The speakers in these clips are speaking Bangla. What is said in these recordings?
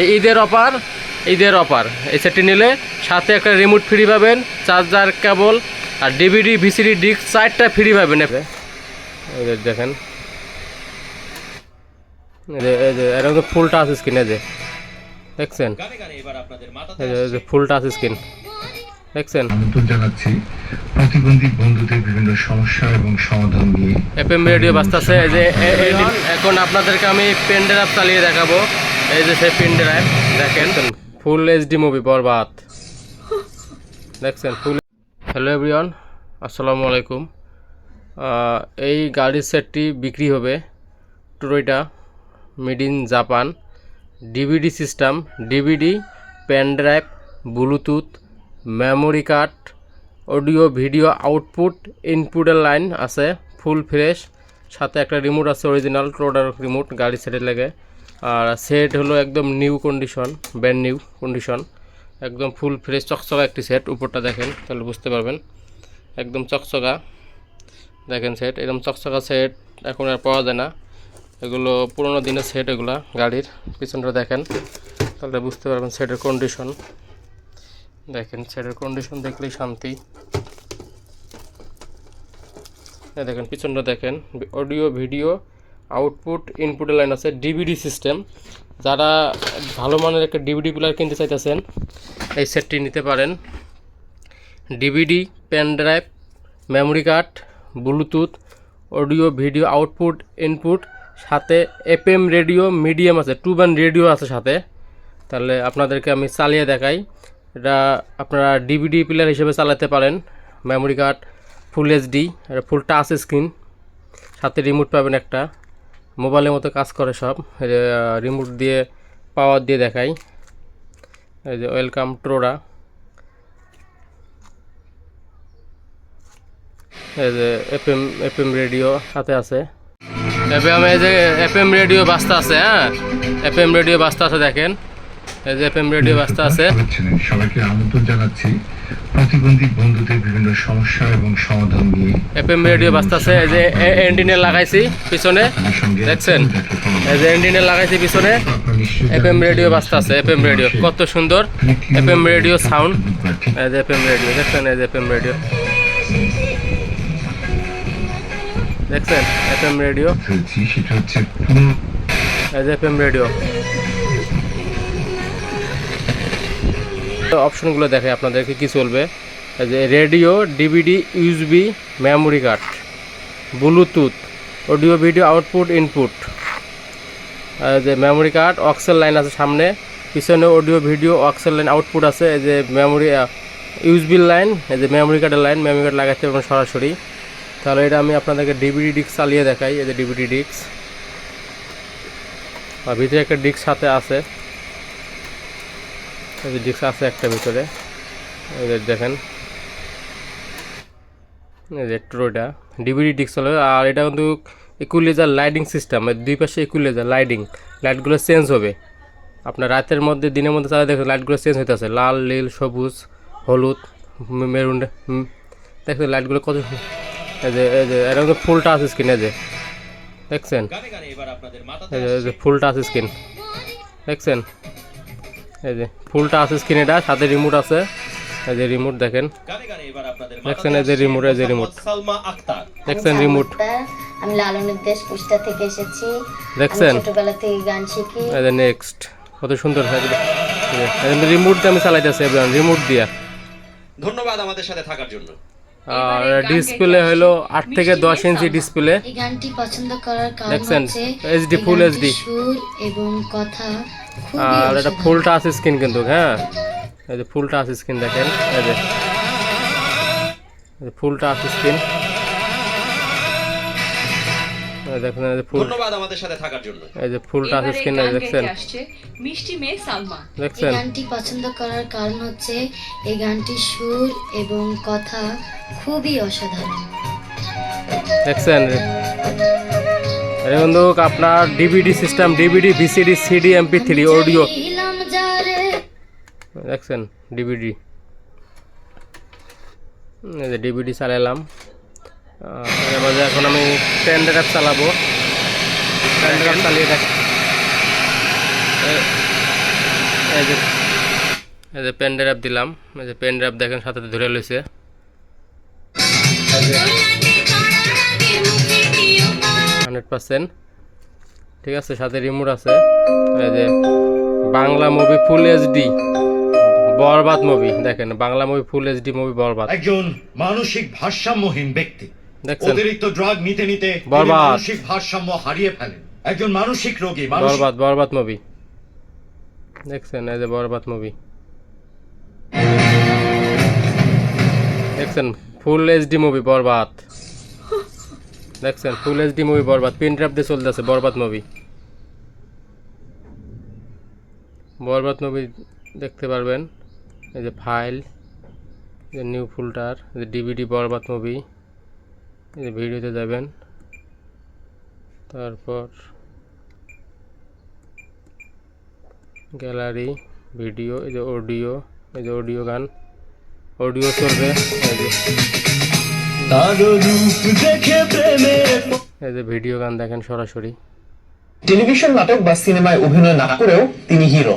এই ঈদের অফার ঈদের অফার। এই সেটটি নিলে সাথে একটা রিমোট ফ্রি পাবেন চার্জার কেবল আর ডিভিডি ভিসিডি ডিস্ক চারটা ফ্রি পাবেন। এতে। দেখেন। এরকম তো ফুল টাচ স্ক্রিন এই যে। দেখছেন? ফুল টাচ স্ক্রিন দেখছেন? জানাচ্ছি প্রতিবন্ধী বন্ধুদের বিভিন্ন সমস্যা এবং সমাধান নিয়ে। এফএম রেডিও বাজতেছে এই যে এখন আপনাদেরকে আমি পেন ড্রাইভ চালিয়ে দেখাবো। এই যে ড্রাইভ, দেখেন। Full HD movie Borbaad. দেখছেন ফুল হ্যালো এভরিওয়ান আসসালামু আলাইকুম। এই গাড়ির সেটটি বিক্রি হবে টুরোইটা made in Japan DVD system DVD pen drive Bluetooth memory card audio video output ইনপুটের লাইন আছে ফুল ফ্রেশ সাথে একটা রিমোট আছে অরিজিনাল টোডার রিমোট গাড়ি সেটে লাগে। আর সেট হলো একদম new condition brand new condition একদম ফুল ফ্রেশ চকচকা একটি সেট উপরটা দেখেন, তাহলে বুঝতে পারবেন। একদম চকচকা, দেখেন সেট এরকম চকচকা সেট এখন আর পাওয়া যায় না। এগুলো পুরোনো দিনের সেট এগুলা, গাড়ির, পিছনটা দেখেন, তাহলে বুঝতে পারবেন সেটের কন্ডিশন দেখেন সেটের কন্ডিশন দেখলেই শান্তি। দেখেন, পিছনটা দেখেন অডিও ভিডিও আউটপুট ইনপুটের লাইন আছে ডিভিডি সিস্টেম যারা ভালো মানের একটা ডিভিডি প্লেয়ার কিনতে চাইতেছেন, এই সেটটি নিতে পারেন। DVD pen drive memory card Bluetooth audio video output input সাথে এফএম রেডিও মিডিয়াম আছে টু ব্যান্ড রেডিও আছে সাথে। তাহলে আপনাদেরকে আমি চালিয়ে দেখাই। এটা আপনারা ডিভিডি প্লেয়ার হিসেবে চালাতে পারেন। Memory card full HD full touch screen সাথে রিমোট পাবেন একটা। মোবাইলের মতো কাজ করে সব। রিমোট দিয়ে পাওয়ার দিয়ে দেখাই। এই যে ওয়েলকাম ট্রোরা এই যে এফএম এফএম রেডিও সাথে আছে। এফএম এই যে এফএম রেডিও বাস্তা আছে হ্যাঁ? এফএম রেডিও বাস্তা আছে, দেখেন। এই যে এফএম রেডিও বাস্তা আছে। করেছিলেন। সবাইকে আমন্ত্রণ জানাচ্ছি। প্রতিবন্ধী বন্ধুদের বিভিন্ন সমস্যা এবং সমাধান নিয়ে এফএম রেডিও বাস্তা আছে। এই যে এন্টিনে লাগাইছি পিছনে। দেখছেন? এই যে এন্টিনে লাগাইছি পিছনে। এফএম রেডিও যে বাস্তা আছে। FM radio. কত সুন্দর। এফএম রেডিও সাউন্ড এই যে এফএম রেডিও। দেখছেন? এই যে এফএম রেডিও। দেখছেন? FM radio. ফেলছি সেটা হচ্ছে এই যে এফএম রেডিও। অপশনগুলো দেখে আপনাদেরকে কি চলবে? যে radio, DVD, USB, memory card, Bluetooth, audio, video, output, input. যে মেমোরি কার্ড, অক্সেল লাইন আছে সামনে। পিছনে audio, video, aux line, output আছে। এই যে মেমোরি ইউএসবি লাইন, এই যে মেমোরি কার্ডের লাইন, মেমোরি কার্ড লাগাতে পারবেন সরাসরি। তাহলে এটা আমি আপনাদেরকে ডিভিডি ডিস্ক চালিয়ে দেখাই। এই যে ডিভিডি ডিস্ক। ভিতরে একটা ডিস্ক সাথে আছে। ডিস্ক আছে একটা ভিতরে। দেখেন। এই যে ট্রোটা ডিভিডি ডিস্ক চলে। আর এটা কিন্তু ইকুইলেজার লাইটিং সিস্টেম দুই পাশে ইকুইলেজার লাইটিং লাইটগুলো চেঞ্জ হবে। আপনার রাতের মধ্যে দিনের মধ্যে তারা দেখেন লাইটগুলো চেঞ্জ হইতেছে। লাল নীল সবুজ হলুদ মেরুন দেখছেন লাইটগুলো কত এটা কিন্তু ফুল টাচ স্ক্রিন এই যে। দেখছেন? এই যে- এই যে ফুল টাচ স্ক্রিন দেখছেন? এই যে ফুলটা আছে স্ক্রিনেটা সাথে রিমোট আছে। এই যে রিমোট দেখেন। দেখছেন এই যে রিমোট এই যে রিমোট সালমা আক্তার দেখছেন রিমোট আমি লালনের দেশ কুষ্টা থেকে এসেছি। দেখছেন? ছোটবেলা থেকে গান শিখি। এই যে নেক্সট কত সুন্দর রিমোট দিয়ে আমি চালাইতেছি রিমোট দিয়া। ধন্যবাদ আমাদের সাথে থাকার জন্য। ডিসপ্লে হলো আট থেকে দশ ইঞ্চি ডিসপ্লে এই গানটি পছন্দ করার কারণ? হচ্ছে এইচডি ফুল এইচডি সুর এবং কথা আর এটা ফুল টাচ স্ক্রিন কিন্তু হ্যাঁ? এই যে ফুল টাচ স্ক্রিন দেখেন এই যে। ফুল টাচ স্ক্রিন দেখেন এই যে ফুল। ধন্যবাদ আমাদের সাথে থাকার জন্য। এই যে ফুল টাচ স্ক্রিন গান দেখছেন? মিষ্টি মেয়ে সালমা এই দেখছেন গানটি পছন্দ করার কারণ হচ্ছে এই গানটির সুর এবং কথা খুবই অসাধারণ। দেখছেন? এটা কিন্তু আপনার DVD system DVD VCD CD MP three audio দেখছেন? ডিভিডি এই যে ডিভিডি চালালাম। যে এখন আমি পেন ড্রাইভ চালাবো। পেন ড্রাইভ চালিয়ে দেখ। এই যে এই যে পেন ড্রাইভ দিলাম। এই যে পেন ড্রাইভ দেখেন সাথে ধরে লইছে। Hundred percent. ঠিক আছে সাথে রিমোট আছে। এই যে Bangla movie full HD Borbaad movie দেখেন Bangla movie full HD movie Borbaad. একজন মানসিক ভারসাম্যহীন ব্যক্তি। অতিরিক্ত ড্রাগ নিতে নিতে। মানসিক ভারসাম্য হারিয়ে ফেলেন। একজন মানসিক রোগী বরবাদ বরবাদ মুভি দেখছেন এই যে বরবাদ মুভি দেখছেন ফুল এইচডি মুভি বরবাদ। দেখছেন full HD movie Borbaad. Pen drive দিয়ে চলতেছে বরবাদ মুভি বরবাদ মুভি দেখতে পারবেন। এই যে ফাইল যে নিউ ফুলটার যে ডিভিডি বরবাদ মুভি ভিডিওতে যাবেন। তারপর গ্যালারি, ভিডিও, এই যে অডিও, এই যে অডিও গান। অডিও চলবে। এই যে ভিডিও গান দেখেন সরাসরি। টেলিভিশন নাটক বা সিনেমায় অভিনয় না করেও তিনি হিরো।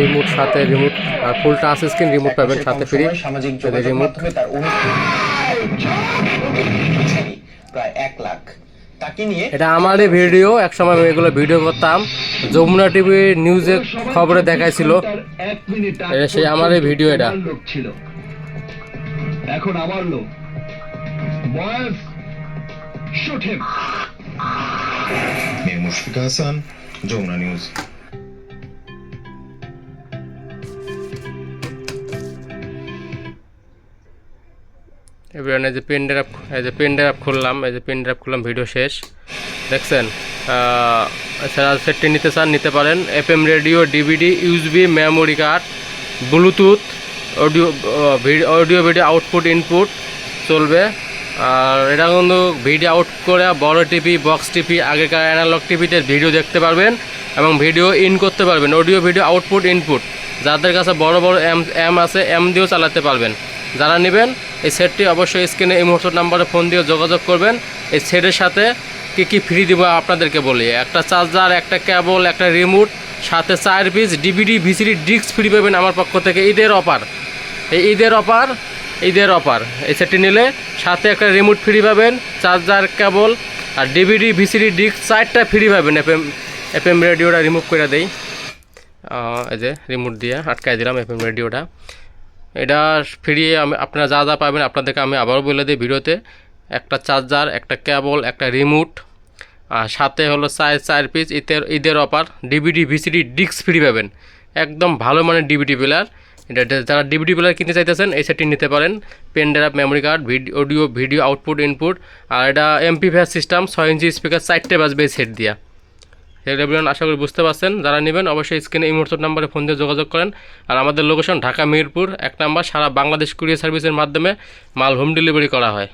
রিমোট সাথে রিমোট আর ফুল টাচ স্ক্রিন রিমোট পাবেন সাথে ফ্রি। সামাজিক যোগাযোগ রিমোট মাধ্যমে তার প্রায় এক লাখ। এটা আমারই ভিডিও একসময় আমি এগুলো ভিডিও করতাম। যমুনা টিভি নিউজে খবরে দেখাইছিল। এটা সেই আমারই ভিডিও এটা। এখন আমার লোক বয়স মীর মুশফিকা হাসান যমুনা নিউজ এবার এই যে পেন ড্রাইভ এই যে পেন ড্রাইভ খুললাম, এই যে পেন ড্রাইভ খুললাম ভিডিও শেষ। দেখছেন? এছাড়া সেটটি নিতে চান, নিতে পারেন। F M radio DVD USB memory card Bluetooth audio audio video output input চলবে। আর এটা কিন্তু ভিডিও আউট করে বড় টিভি বক্স টিভি আগেকার অ্যানালগ টিভিতে ভিডিও দেখতে পারবেন এবং ভিডিও ইন করতে পারবেন। অডিও ভিডিও আউটপুট ইনপুট যাদের কাছে বড় বড় এম এম আছে এম দিয়েও চালাতে পারবেন। যারা নেবেন এই সেটটি অবশ্যই স্ক্রিনে এই মুহূর্ত নাম্বারে ফোন দিয়ে যোগাযোগ করবেন। এই সেটের সাথে কী কী ফ্রি দিব আপনাদেরকে বলি। একটা চার্জার, একটা কেবল একটা রিমোট, সাথে চার piece DVD, VCD, disc free পাবেন আমার পক্ষ থেকে। ঈদের অফার। এই ঈদের অফার ঈদের অফার। এই সেটটি নিলে সাথে একটা রিমোট ফ্রি পাবেন, চার্জার কেবল আর ডিভিডি, ভিসিডি, ডিস্ক চারটা ফ্রি পাবেন। এফ এম এফ এম রেডিওটা রিমুভ করে দেই। এই যে রিমোট দিয়ে আটকাই দিলাম এফ এম রেডিওটা। এটা ফ্রি আমি আপনারা যা যা পাবেন আপনাদেরকে আমি আবারও বলে দিই ভিডিওতে। একটা চার্জার, একটা কেবল একটা রিমোট, আর সাথে হলো চার চার পিস ঈদের ঈদের offer DVD VCD disc free পাবেন। একদম ভালো মানের ডিভিডি প্লেয়ার এটা যারা ডিভিডি প্লেয়ার কিনতে চাইতেছেন, এই সেটটি নিতে পারেন। Pen drive memory card video audio video output input আর এটা এমপি সিস্টেম ছয় ইঞ্চি স্পিকার চারটে বাজবে এই সেট দিয়া। এগুলো আশা করি বুঝতে পারছেন। যারা নেবেন অবশ্যই স্ক্রিনে এই মুহূর্তের নাম্বারে ফোন দিয়ে যোগাযোগ করেন। আর আমাদের লোকেশন ঢাকা মিরপুর, এক নাম্বার, সারা বাংলাদেশ কুরিয়ার সার্ভিসের মাধ্যমে মাল হোম ডেলিভারি করা হয়।